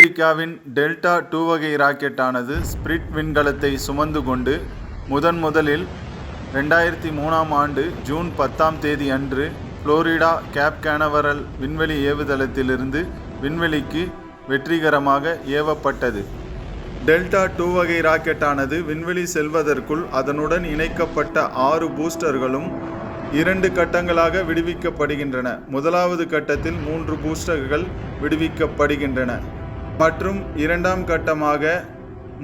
அமெரிக்காவின் delta two வகை ராக்கெட்டானது spirit விண்கலத்தை சுமந்து கொண்டு முதன் முதலில் ரெண்டாயிரத்தி மூணாம் ஆண்டு ஜூன் பத்தாம் தேதி அன்று புளோரிடா கேப் கேனவரல் விண்வெளி ஏவுதளத்திலிருந்து விண்வெளிக்கு வெற்றிகரமாக ஏவப்பட்டது. டெல்டா டூ வகை ராக்கெட்டானது விண்வெளி செல்வதற்குள் அதனுடன் இணைக்கப்பட்ட ஆறு பூஸ்டர்களும் இரண்டு கட்டங்களாக விடுவிக்கப்படுகின்றன. முதலாவது கட்டத்தில் மூன்று பூஸ்டர்கள் விடுவிக்கப்படுகின்றன. மற்றும் இரண்டாம் கட்டமாக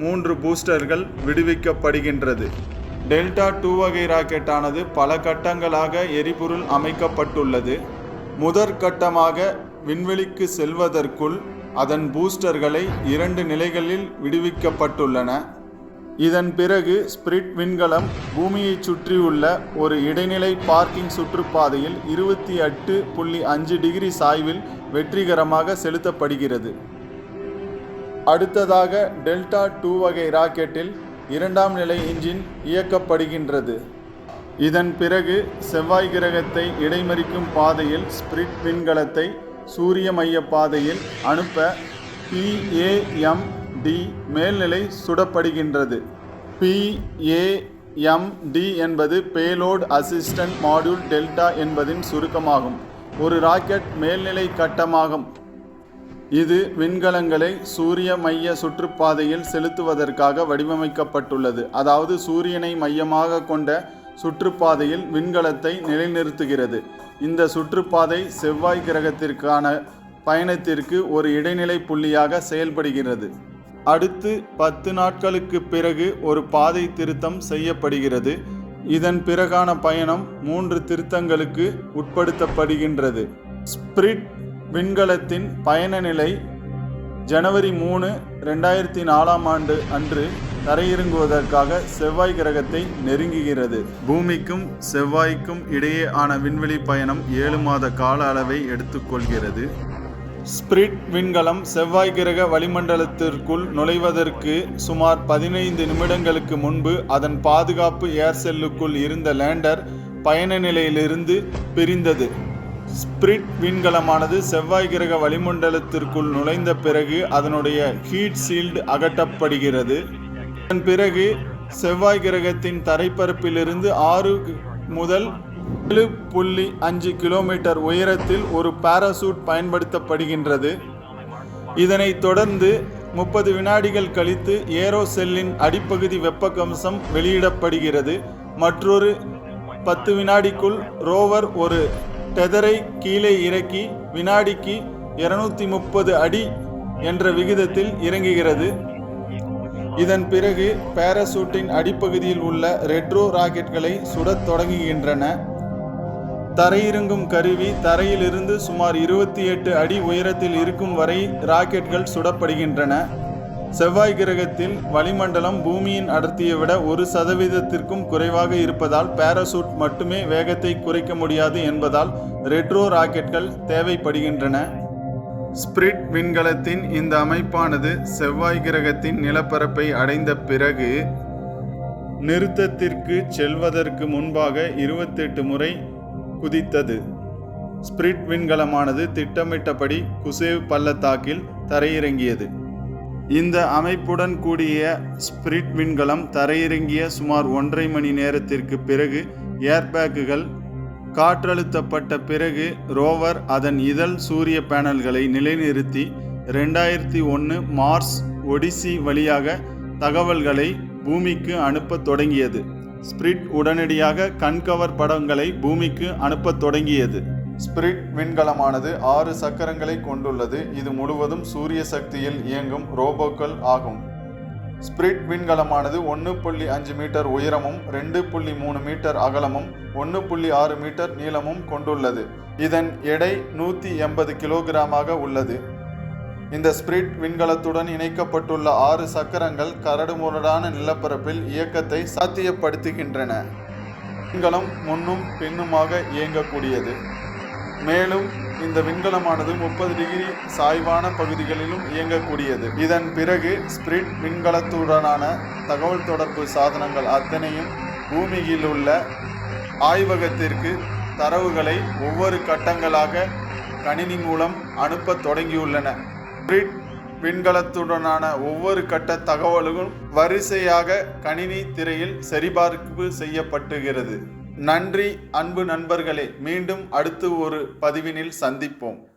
மூன்று பூஸ்டர்கள் விடுவிக்கப்படுகின்றது. டெல்டா டூ வகை ராக்கெட்டானது பல கட்டங்களாக எரிபொருள் அமைக்கப்பட்டுள்ளது. முதற் கட்டமாக விண்வெளிக்கு செல்வதற்குள் அதன் பூஸ்டர்களை இரண்டு நிலைகளில் விடுவிக்கப்பட்டுள்ளன. இதன் பிறகு ஸ்பிரிட் விண்கலம் பூமியைச் சுற்றியுள்ள ஒரு இடைநிலை பார்க்கிங் சுற்றுப்பாதையில் இருபத்தி எட்டு புள்ளி அஞ்சு டிகிரி சாய்வில் வெற்றிகரமாக செலுத்தப்படுகிறது. அடுத்ததாக டெல்டா டூ வகை ராக்கெட்டில் இரண்டாம் நிலை இன்ஜின் இயக்கப்படுகின்றது. இதன் பிறகு செவ்வாய் கிரகத்தை இடைமறிக்கும் பாதையில் ஸ்பிரிட் விண்கலத்தை சூரிய மைய பாதையில் அனுப்ப பிஏஎம்டி மேல்நிலை சுடப்படுகின்றது. பிஏஎம்டி என்பது பேலோட் அசிஸ்டன்ட் மாடியூல் டெல்டா என்பதின் சுருக்கமாகும். ஒரு ராக்கெட் மேல்நிலை கட்டமாகும். இது விண்கலங்களை சூரிய மைய சுற்றுப்பாதையில் செலுத்துவதற்காக வடிவமைக்கப்பட்டுள்ளது. அதாவது சூரியனை மையமாக கொண்ட சுற்றுப்பாதையில் விண்கலத்தை நிலைநிறுத்துகிறது. இந்த சுற்றுப்பாதை செவ்வாய் கிரகத்திற்கான பயணத்திற்கு ஒரு இடைநிலை புள்ளியாக செயல்படுகிறது. அடுத்து பத்து நாட்களுக்கு பிறகு ஒரு பாதை திருத்தம் செய்யப்படுகிறது. இதன் பிறகான பயணம் மூன்று திருத்தங்களுக்கு உட்படுத்தப்படுகின்றது. ஸ்பிரிட் விண்கலத்தின் பயண நிலை ஜனவரி மூணு ரெண்டாயிரத்தி நாலாம் ஆண்டு அன்று தரையிறங்குவதற்காக செவ்வாய் கிரகத்தை நெருங்குகிறது. பூமிக்கும் செவ்வாய்க்கும் இடையே ஆன விண்வெளி பயணம் ஏழு மாத கால அளவை எடுத்துக்கொள்கிறது ஸ்பிரிட் விண்கலம் செவ்வாய் கிரக வளிமண்டலத்திற்குள் நுழைவதற்கு சுமார் பதினைந்து நிமிடங்களுக்கு முன்பு அதன் பாதுகாப்பு ஏர்செல்லுக்குள் இருந்த லேண்டர் பயண நிலையிலிருந்து பிரிந்தது. ஸ்பிரிட் விண்கலமானது செவ்வாய் கிரக வளிமண்டலத்திற்குள் நுழைந்த பிறகு அதனுடைய ஹீட் சீல்டு அகற்றப்படுகிறது. அதன் பிறகு செவ்வாய் கிரகத்தின் தரைப்பரப்பிலிருந்து ஆறு முதல் ஏழு புள்ளி அஞ்சு கிலோமீட்டர் உயரத்தில் ஒரு பாராசூட் பயன்படுத்தப்படுகின்றது. இதனைத் தொடர்ந்து முப்பது வினாடிகள் கழித்து ஏரோசெல்லின் அடிப்பகுதி அடிப்பகுதி வெப்பக்கம்சம் வெளியிடப்படுகிறது. மற்றொரு பத்து வினாடிக்குள் ரோவர் ஒரு டெதரை கீழே இறக்கி வினாடிக்கு இருநூத்தி முப்பது அடி என்ற விகிதத்தில் இறங்குகிறது. இதன் பிறகு பாராசூட்டின் அடிப்பகுதியில் உள்ள ரெட்ரோ ராக்கெட்களை சுடத் தொடங்குகின்றன. தரையிறங்கும் கருவி தரையிலிருந்து சுமார் இருபத்தி எட்டு அடி உயரத்தில் இருக்கும் வரை ராக்கெட்கள் சுடப்படுகின்றன. செவ்வாய் கிரகத்தில் வளிமண்டலம் பூமியின் அடர்த்தியை விட ஒரு சதவீதத்திற்கும் குறைவாக இருப்பதால் பாராசூட் மட்டுமே வேகத்தை குறைக்க முடியாது என்பதால் ரெட்ரோ ராக்கெட்கள் தேவைப்படுகின்றன. ஸ்பிரிட் விண்கலத்தின் இந்த அமைப்பானது செவ்வாய் கிரகத்தின் நிலப்பரப்பை அடைந்த பிறகு நிறுத்தத்திற்கு செல்வதற்கு முன்பாக இருபத்தெட்டு முறை குதித்தது. ஸ்பிரிட் விண்கலமானது திட்டமிட்டபடி குசேவ் பள்ளத்தாக்கில் தரையிறங்கியது. இந்த அமைப்புடன் கூடிய ஸ்பிரிட் விண்கலம் தரையிறங்கிய சுமார் ஒன்றரை மணி நேரத்திற்கு பிறகு ஏர்பேக்குகள் காற்றழுத்தப்பட்ட பிறகு ரோவர் அதன் இதழ் சூரிய பேனல்களை நிலைநிறுத்தி ரெண்டாயிரத்தி ஒன்று மார்ஸ் ஒடிசி வழியாக தகவல்களை பூமிக்கு அனுப்பத் தொடங்கியது. ஸ்பிரிட் உடனடியாக கண்கவர் படங்களை பூமிக்கு அனுப்பத் தொடங்கியது. ஸ்பிரிட் விண்கலமானது ஆறு சக்கரங்களை கொண்டுள்ளது. இது முழுவதும் சூரிய சக்தியில் இயங்கும் ரோபோக்கள் ஆகும். ஸ்பிரிட் விண்கலமானது ஒன்று புள்ளி அஞ்சு மீட்டர் உயரமும் ரெண்டு புள்ளி மூணு மீட்டர் அகலமும் ஒன்று புள்ளி ஆறு மீட்டர் நீளமும் கொண்டுள்ளது. இதன் எடை நூற்றி எண்பது கிலோகிராமாக உள்ளது. இந்த ஸ்பிரிட் விண்கலத்துடன் இணைக்கப்பட்டுள்ள ஆறு சக்கரங்கள் கரடுமுரடான நிலப்பரப்பில் இயக்கத்தை சாத்தியப்படுத்துகின்றன. விண்கலம் முன்னும் பின்னுமாக இயங்கக்கூடியது. மேலும் இந்த விண்கலமானது முப்பது டிகிரி சாய்வான பகுதிகளிலும் இயங்கக்கூடியது. இதன் பிறகு ஸ்பிரிட் விண்கலத்துடனான தகவல் தொடர்பு சாதனங்கள் அத்தனையும் பூமியில் உள்ள ஆய்வகத்திற்கு தரவுகளை ஒவ்வொரு கட்டங்களாக கணினி மூலம் அனுப்பத் தொடங்கியுள்ளன. ஸ்பிரிட் விண்கலத்துடனான ஒவ்வொரு கட்ட தகவல்களும் வரிசையாக கணினி திரையில் சரிபார்ப்பு செய்யப்பட்டுகிறது. நன்றி அன்பு நண்பர்களே மீண்டும் அடுத்து ஒரு பதிவினில் சந்திப்போம்.